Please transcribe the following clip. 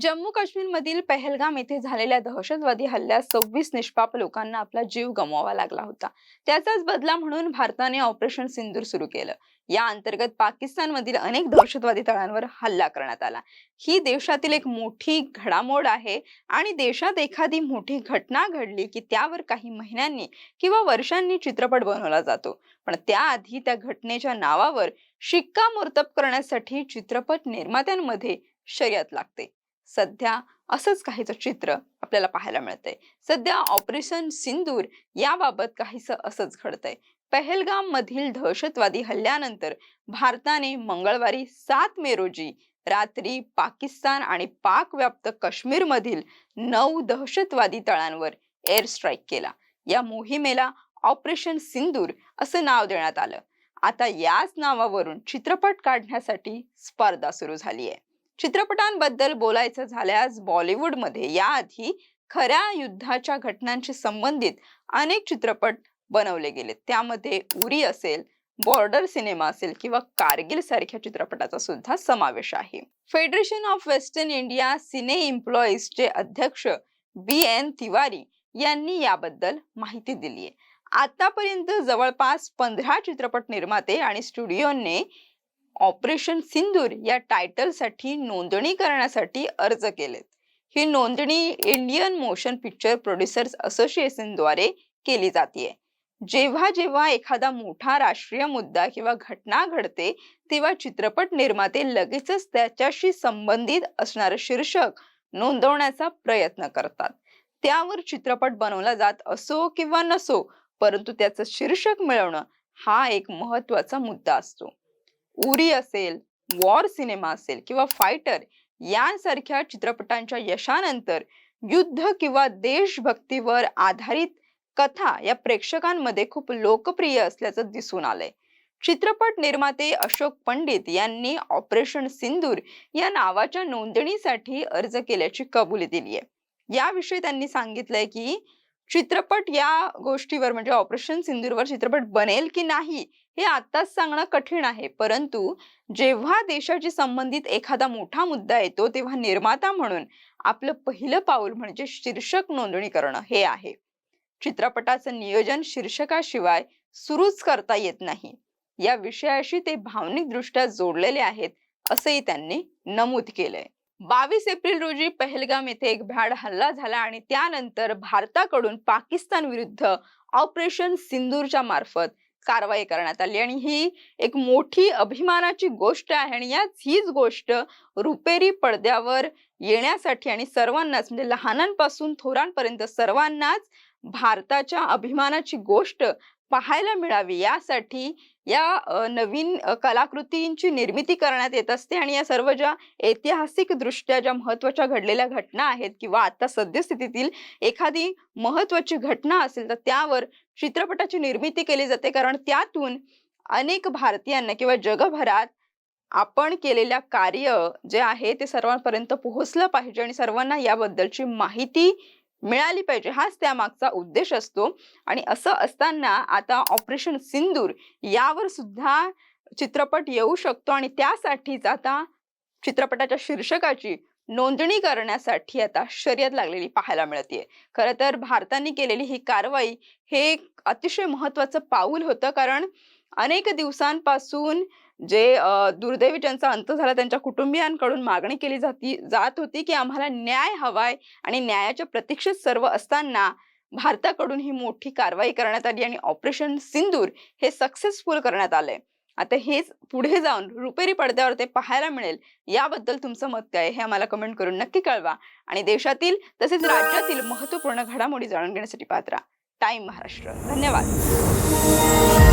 जम्मू काश्मीरमधील पहलगाम येथे झालेल्या दहशतवादी हल्ल्यात सव्वीस निष्पाप लोकांना आपला जीव गमवावा लागला होता. त्याचाच बदला म्हणून भारताने ऑपरेशन सिंदूर सुरू केलं. या अंतर्गत पाकिस्तानमधील अनेक दहशतवादी तळांवर हल्ला करण्यात आला. ही देशातील एक मोठी घडामोड आहे आणि देशात एखादी मोठी घटना घडली की त्यावर काही महिन्यांनी किंवा वर्षांनी चित्रपट बनवला जातो. पण त्याआधी त्या घटनेच्या नावावर शिक्कामोर्तब करण्यासाठी चित्रपट निर्मात्यांमध्ये शर्यत लागते. सध्या असंच काहीच चित्र आपल्याला पाहायला मिळतंय. सध्या ऑपरेशन सिंदूर याबाबत काहीसं असंच घडतंय. पहलगाम मधील दहशतवादी हल्ल्यानंतर भारताने मंगळवारी सात मे रोजी रात्री पाकिस्तान आणि पाक व्याप्त काश्मीर मधील नऊ दहशतवादी तळांवर एअर स्ट्राईक केला. या मोहिमेला ऑपरेशन सिंदूर असं नाव देण्यात आलं. आता याच नावावरून चित्रपट काढण्यासाठी स्पर्धा सुरू झाली आहे चित्रपटांबद्दल बोलायचं झाल्यास बॉलिवूडमध्ये याआधी खऱ्या युद्धाच्या घटनांशी संबंधित अनेक चित्रपट बनवले गेले त्यामध्ये उरी असेल बॉर्डर सिनेमा असेल किंवा कारगिल सारख्या चित्रपटाचा सुद्धा समावेश आहे. Federation of western India cine एम्प्लॉईजचे अध्यक्ष बी एन तिवारी यांनी याबद्दल माहिती दिली आहे आतापर्यंत जवळपास पंधरा चित्रपट निर्माते आणि स्टुडिओने ऑपरेशन सिंदूर या टायटलसाठी नोंदणी करण्यासाठी अर्ज केलेत. ही नोंदणी इंडियन मोशन पिक्चर प्रोड्युसर्स असोसिएशनद्वारे केली जाते जेव्हा जेव्हा एखादा मोठा राष्ट्रीय मुद्दा किंवा घटना घडते तेव्हा चित्रपट निर्माते लगेचच त्याच्याशी संबंधित असणारं शीर्षक नोंदवण्याचा प्रयत्न करतात. त्यावर चित्रपट बनवला जात असो किंवा नसो परंतु त्याचं शीर्षक मिळवणं हा एक महत्त्वाचा मुद्दा असतो. उरी असेल वॉर सिनेमा असेल किंवा फायटर यांसारख्या चित्रपटांच्या यशानंतर युद्ध किंवा देशभक्तीवर आधारित कथा या प्रेक्षकांमध्ये खूप लोकप्रिय असल्याचं दिसून आलंय. चित्रपट निर्माते अशोक पंडित यांनी ऑपरेशन सिंदूर या नावाच्या नोंदणीसाठी अर्ज केल्याची कबुली दिली आहे याविषयी त्यांनी सांगितलंय की चित्रपट या गोष्टीवर म्हणजे ऑपरेशन सिंदूरवर चित्रपट बनेल की नाही हे आताच सांगणं कठीण आहे. परंतु जेव्हा देशाशी संबंधित एखादा मोठा मुद्दा येतो तेव्हा निर्माता म्हणून आपलं पहिलं पाऊल म्हणजे शीर्षक नोंदणी करणं हे आहे. चित्रपटाचं नियोजन शीर्षकाशिवाय सुरूच करता येत नाही. या विषयाशी ते भावनिक दृष्ट्या जोडलेले आहेत असंही त्यांनी नमूद केलंय. बावीस एप्रिल रोजी पहलगाम येथे एक भ्याड हल्ला झाला आणि त्यानंतर भारताकडून पाकिस्तान विरुद्ध ऑपरेशन सिंदूरच्या मार्फत कारवाई करण्यात आली. आणि ही एक मोठी अभिमानाची गोष्ट आहे आणि याच हीच गोष्ट रुपेरी पडद्यावर येण्यासाठी आणि सर्वांनाच म्हणजे लहानांपासून थोरांपर्यंत सर्वांनाच भारताच्या अभिमानाची गोष्ट पाहायला मिळावी यासाठी या नवीन कलाकृतींची निर्मिती करण्यात येत असते आणि या सर्व ज्या ऐतिहासिक दृष्ट्या ज्या महत्त्वाच्या घडलेल्या घटना आहेत किंवा आता सद्यस्थितीतील एखादी महत्वाची घटना असेल तर त्यावर चित्रपटाची निर्मिती केली जाते. कारण त्यातून अनेक भारतीयांना किंवा जगभरात आपण केलेल्या कार्य जे आहे ते सर्वांपर्यंत पोहोचलं पाहिजे आणि सर्वांना याबद्दलची माहिती मिळाली पाहिजे. हाच त्यामागचा उद्देश असतो. आणि असं असताना आता ऑपरेशन सिंदूर यावर सुद्धा चित्रपट येऊ शकतो. आणि त्यासाठीच आता चित्रपटाच्या शीर्षकाची नोंदणी करण्यासाठी आता शर्यत लागलेली पाहायला मिळते खर तर भारताने केलेली ही कारवाई हे एक अतिशय महत्वाचं पाऊल होतं. कारण अनेक दिवसांपासून जे दुर्दैवी ज्यांचा अंत झाला त्यांच्या कुटुंबियांकडून मागणी केली जाती जात होती की आम्हाला न्याय हवाय आणि न्यायाच्या प्रतीक्षेत सर्व असताना भारताकडून ही मोठी कारवाई करण्यात आली आणि ऑपरेशन सिंदूर हे सक्सेसफुल करण्यात आलंय आता हेच पुढे जाऊन रुपेरी पडद्यावर ते पाहायला मिळेल याबद्दल तुमचं मत काय हे आम्हाला कमेंट करून नक्की कळवा. आणि देशातील तसेच राज्यातील महत्त्वपूर्ण घडामोडी जाणून घेण्यासाठी पात्रा टाइम महाराष्ट्र. धन्यवाद.